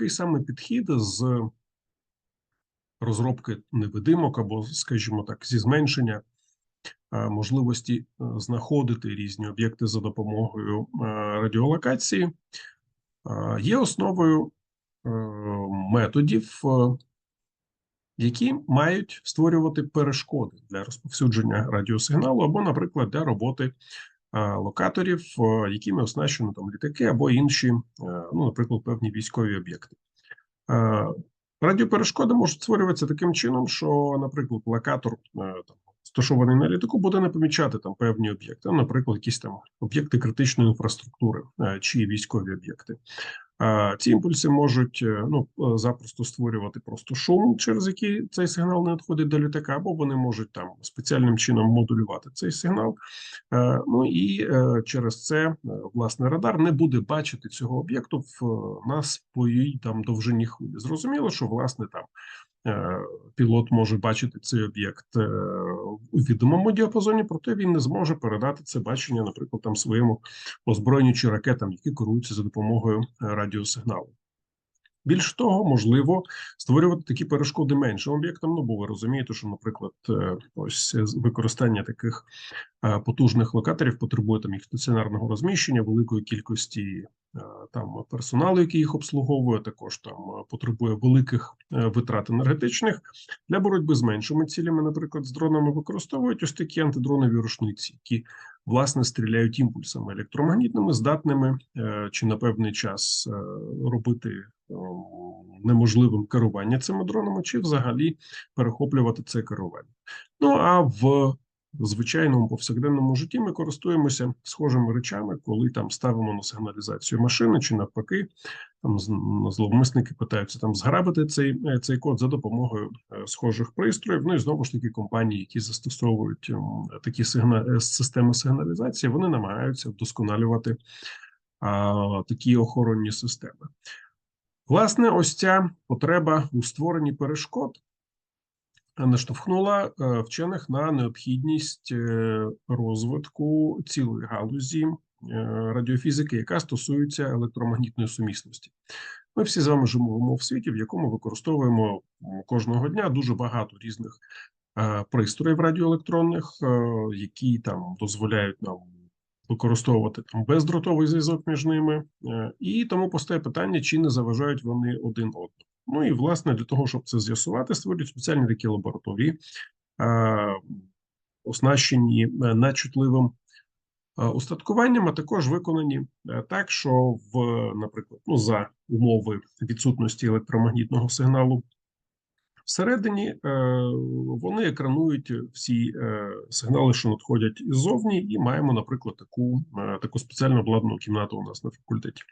такий самий підхід з розробки невидимок або, скажімо так, зі зменшення е, можливості е, знаходити різні об'єкти за допомогою е, радіолокації, є основою методів, які мають створювати перешкоди для розповсюдження радіосигналу, або, наприклад, для роботи локаторів, якими оснащено там літаки або інші, е, ну, наприклад, певні військові об'єкти. Радіоперешкоди можуть створюватися таким чином, що, наприклад, локатор е, там розташований на літаку, буде не помічати там певні об'єкти, ну, наприклад, якісь там об'єкти критичної інфраструктури е, чи військові об'єкти. А ці імпульси можуть е, ну е, запросто створювати просто шум, через який цей сигнал не надходить до літака, або вони можуть там спеціальним чином модулювати цей сигнал. Е, Ну і е, через це е, власне радар не буде бачити цього об'єкту в нас по її там довжині хвилі. Зрозуміло, що власне там. Е, Пілот може бачити цей об'єкт е, у відомому діапазоні, проте він не зможе передати це бачення, наприклад, там своєму озброєнню чи ракетам, які керуються за допомогою е, радіосигналу. Більш того, можливо створювати такі перешкоди меншим об'єктам. Ну, бо ви розумієте, що, наприклад, е, ось використання таких е, потужних локаторів потребує там їх стаціонарного розміщення, великої кількості е, там персоналу, який їх обслуговує, також там е, потребує великих е, витрат енергетичних для боротьби з меншими цілями. Наприклад, з дронами використовують ось такі антидронові рушниці, які власне стріляють імпульсами електромагнітними, здатними е, чи на певний час е, робити е, неможливим керування цими дронами, чи взагалі перехоплювати це керування. Ну а в звичайному повсякденному житті ми користуємося схожими речами, коли там ставимо на сигналізацію машини, чи навпаки, там зловмисники питаються там зграбити цей, е, цей код за допомогою е, схожих пристроїв. Ну і знову ж таки компанії, які застосовують такі сигна... е, системи сигналізації, вони намагаються вдосконалювати а, такі охоронні системи. Власне, ось ця потреба у створенні перешкод наштовхнула е, вчених на необхідність е, розвитку цілої галузі е, радіофізики, яка стосується електромагнітної сумісності. Ми всі з вами живемо в світі, в якому використовуємо кожного дня дуже багато різних е, пристроїв радіоелектронних, е, які там дозволяють нам використовувати там бездротовий зв'язок між ними, е, і тому постає питання, чи не заважають вони один одному. Ну і власне для того, щоб це з'ясувати, створюють спеціальні такі лабораторії, е, оснащені е, надчутливим е, устаткуванням, а також виконані так, що в, наприклад, ну за умови відсутності електромагнітного сигналу. Всередині е, вони екранують всі е, сигнали, що надходять іззовні, і маємо, наприклад, таку, е, таку спеціально обладнану кімнату у нас на факультеті.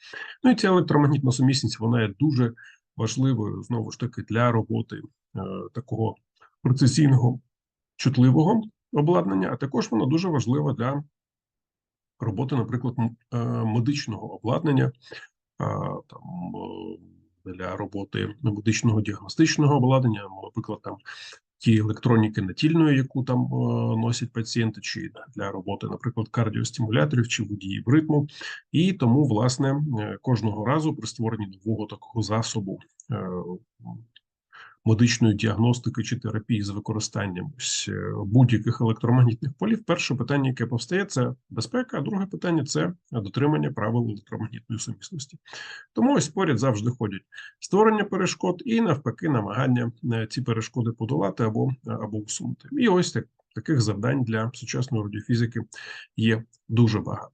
Ну і ця електромагнітна сумісність вона є дуже важливою знову ж таки для роботи такого прецесійного чутливого обладнання, а також вона дуже важлива для роботи, наприклад, медичного обладнання, там для роботи медичного діагностичного обладнання, наприклад, там ті електроніки натільної, яку там е, носять пацієнти, чи для роботи, наприклад, кардіостимуляторів чи водіїв ритму. І тому, власне, е, кожного разу при створенні нового такого засобу е, медичної діагностики чи терапії з використанням е, будь-яких електромагнітних полів, перше питання, яке повстає, це безпека, а друге питання це дотримання правил електромагнітної сумісності. Тому ось поряд завжди ходять створення перешкод і навпаки намагання е, ці перешкоди подолати або, або усунути. І ось так, таких завдань для сучасної радіофізики є дуже багато.